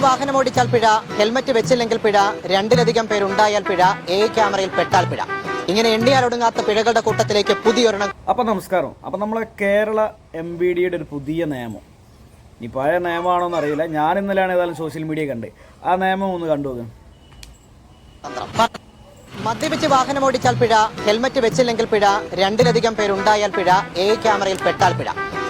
മദ്യപിച്ച് വാഹനം ഓടിച്ചാൽ പിഴ ഹെൽമറ്റ് വെച്ചില്ലെങ്കിൽ പിഴ രണ്ടിലധികം പേരുണ്ടായാൽ പിഴ എ ക്യാമറയിൽ പെട്ടാൽ പിഴ. ഇങ്ങനെ എണ്ണിയാൽ ഒടുങ്ങാത്ത പിഴകളുടെ കൂട്ടത്തിലേക്ക് പുതിയൊരെണ്ണം അപ്പം നമസ്കാരം. അപ്പം നമ്മളെ കേരള എം ബി ഡിയുടെ ഒരു പുതിയ നിയമം. ഈ പഴയ നിയമമാണോ എന്നറിയില്ല ഞാൻ ഇന്നലെയാണ് ഏതായാലും സോഷ്യൽ മീഡിയ കണ്ട് ആ നിയമം ഒന്ന് കണ്ടു മദ്യപിച്ച് വാഹനം ഓടിച്ചാൽ പിഴ ഹെൽമറ്റ് വെച്ചില്ലെങ്കിൽ പിഴ രണ്ടിലധികം പേരുണ്ടായാൽ പിഴ എ ക്യാമറയിൽ പെട്ടാൽ പിഴ.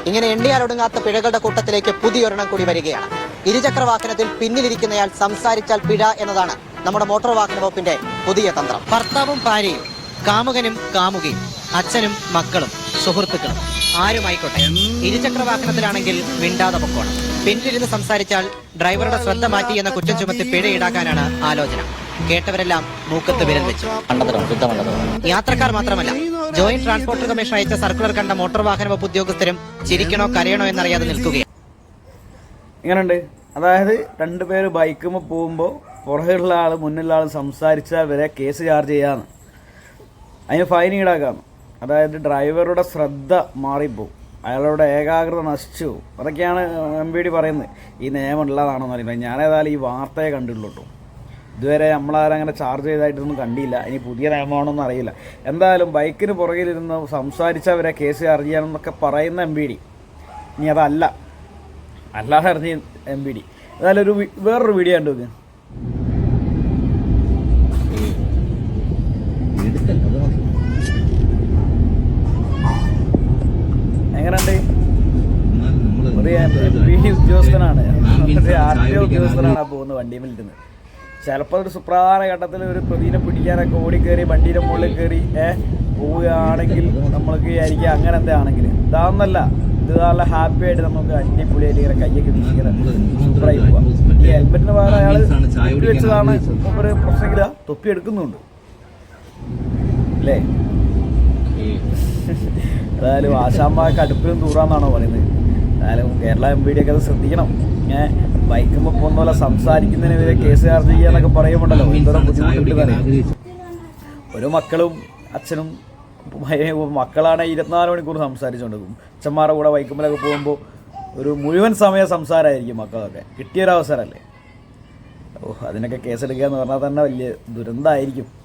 ഇങ്ങനെ എണ്ണിയാൽ ഒടുങ്ങാത്ത പിഴകളുടെ കൂട്ടത്തിലേക്ക് പുതിയൊരെണ്ണം കൂടി വരികയാണ്. ഇരുചക്ര വാഹനത്തിൽ പിന്നിലിരിക്കുന്നയാൾ സംസാരിച്ചാൽ പിഴ എന്നതാണ് നമ്മുടെ മോട്ടോർ വാഹന വകുപ്പിന്റെ പുതിയ തന്ത്രം. ഭർത്താവും ഭാര്യയും കാമുകനും കാമുകയും അച്ഛനും മക്കളും സുഹൃത്തുക്കളും ആരുമായിക്കോട്ടെ? ഇരുചക്ര വാഹനത്തിലാണെങ്കിൽ മിണ്ടാതെ പൊക്കോണം. പിന്നിലിരുന്ന് സംസാരിച്ചാൽ ഡ്രൈവറുടെ ശ്രദ്ധ മാറ്റി എന്ന കുറ്റം ചുമത്തി പിഴ ഈടാക്കാനാണ് ആലോചന. കേട്ടവരെല്ലാം മൂക്കത്ത് വിരൽ വെച്ചു. യാത്രക്കാർ മാത്രമല്ല ജോയിന്റ് ട്രാൻസ്പോർട്ട് കമ്മീഷൻ അയച്ച സർക്കുലർ കണ്ട മോട്ടോർ വാഹന വകുപ്പ് ഉദ്യോഗസ്ഥരും ചിരിക്കണോ കരയണോ എന്നറിയാതെ നിൽക്കുകയാണ്. ഇങ്ങനെയുണ്ട് അതായത് രണ്ട് പേര് ബൈക്കുമ്പോൾ പോകുമ്പോൾ പുറകിലുള്ള ആൾ മുന്നിലുള്ള ആൾ സംസാരിച്ചാൽ വരെ കേസ് ചാർജ് ചെയ്യാന്ന്. അതിന് ഫൈൻ ഈടാക്കാം അതായത് ഡ്രൈവറുടെ ശ്രദ്ധ മാറിപ്പോവും അയാളുടെ ഏകാഗ്രത നശിച്ചു. അതൊക്കെയാണ് എം പി ഡി പറയുന്നത്. ഈ നിയമം ഉള്ളതാണെന്ന് പറയുന്നത് ഞാനേതായാലും ഈ വാർത്തയെ കണ്ടിട്ടുള്ളൂ കേട്ടോ. ഇതുവരെ നമ്മളാരും അങ്ങനെ ചാർജ് ചെയ്തായിട്ടൊന്നും കണ്ടില്ല. ഇനി പുതിയ നിയമമാണോന്നും അറിയില്ല. എന്തായാലും ബൈക്കിന് പുറകിലിരുന്ന് സംസാരിച്ചവരെ കേസ് ചാർജ് ചെയ്യാമെന്നൊക്കെ പറയുന്ന എം പി ഡി ഇനി അതല്ല. അല്ലാതെ ഇറങ്ങി എം പി ഡി എന്നാലും ഒരു വേറൊരു വീഡിയോ കണ്ടു നോക്ക്. എങ്ങനെയുണ്ട്? ഒരു എം പി ഉദ്യോഗസ്ഥനാണ്. ആർ ടി ഉദ്യോഗസ്ഥനാണ് പോകുന്നത് വണ്ടിയിൽ ഇരുന്ന് ചിലപ്പോൾ ഒരു സുപ്രധാന ഘട്ടത്തിൽ ഒരു പ്രതിനെ പിടിക്കാനൊക്കെ ഓടിക്കയറി വണ്ടിയുടെ മുകളിൽ കയറി ഏ പോവുകയാണെങ്കിൽ നമ്മൾക്ക് വിചാരിക്കുക അങ്ങനെ എന്താണെങ്കിൽ ഇതാവുന്നല്ല ഇത് നല്ല ഹാപ്പി ആയിട്ട് നമുക്ക് അടിപൊളിയായിട്ട് ഇങ്ങനെ കയ്യൊക്കെ വീശിങ്ങനെ സൂപ്പറായി പോവാം. ഈ ഹെൽമെറ്റിന് പകരം അയാൾ തൊപ്പി വെച്ചതാണ് ഒരു പ്രശ്നമില്ല. തൊപ്പി എടുക്കുന്നുണ്ട്. അല്ലേ? ഏതായാലും ആശാമ്പാക്ക് അടുപ്പിലും തൂറാന്നാണോ പറയുന്നത്. അതായാലും കേരള എം പി ഡി ഒക്കെ അത് ശ്രദ്ധിക്കണം. ഞാൻ ബൈക്കുമ്പോൾ പോകുന്ന പോലെ സംസാരിക്കുന്നതിനെതിരെ കേസ് ചാർജ് ചെയ്യാന്നൊക്കെ പറയുമ്പോണ്ടല്ലോ എന്തോരം ബുദ്ധിമുട്ടുണ്ടെന്നറിയാം ഒരു മക്കളും അച്ഛനും മക്കളാണ് ഇരുപത്തിനാല് മണിക്കൂർ സംസാരിച്ചുകൊണ്ടിരിക്കും അച്ഛന്മാരുടെ കൂടെ വൈക്കുമ്പോഴൊക്കെ പോകുമ്പോൾ ഒരു മുഴുവൻ സമയ സംസാരമായിരിക്കും മക്കളൊക്കെ. കിട്ടിയൊരവസരമല്ലേ? ഓ അതിനൊക്കെ കേസെടുക്കുക എന്ന് പറഞ്ഞാൽ തന്നെ വലിയ ദുരന്തമായിരിക്കും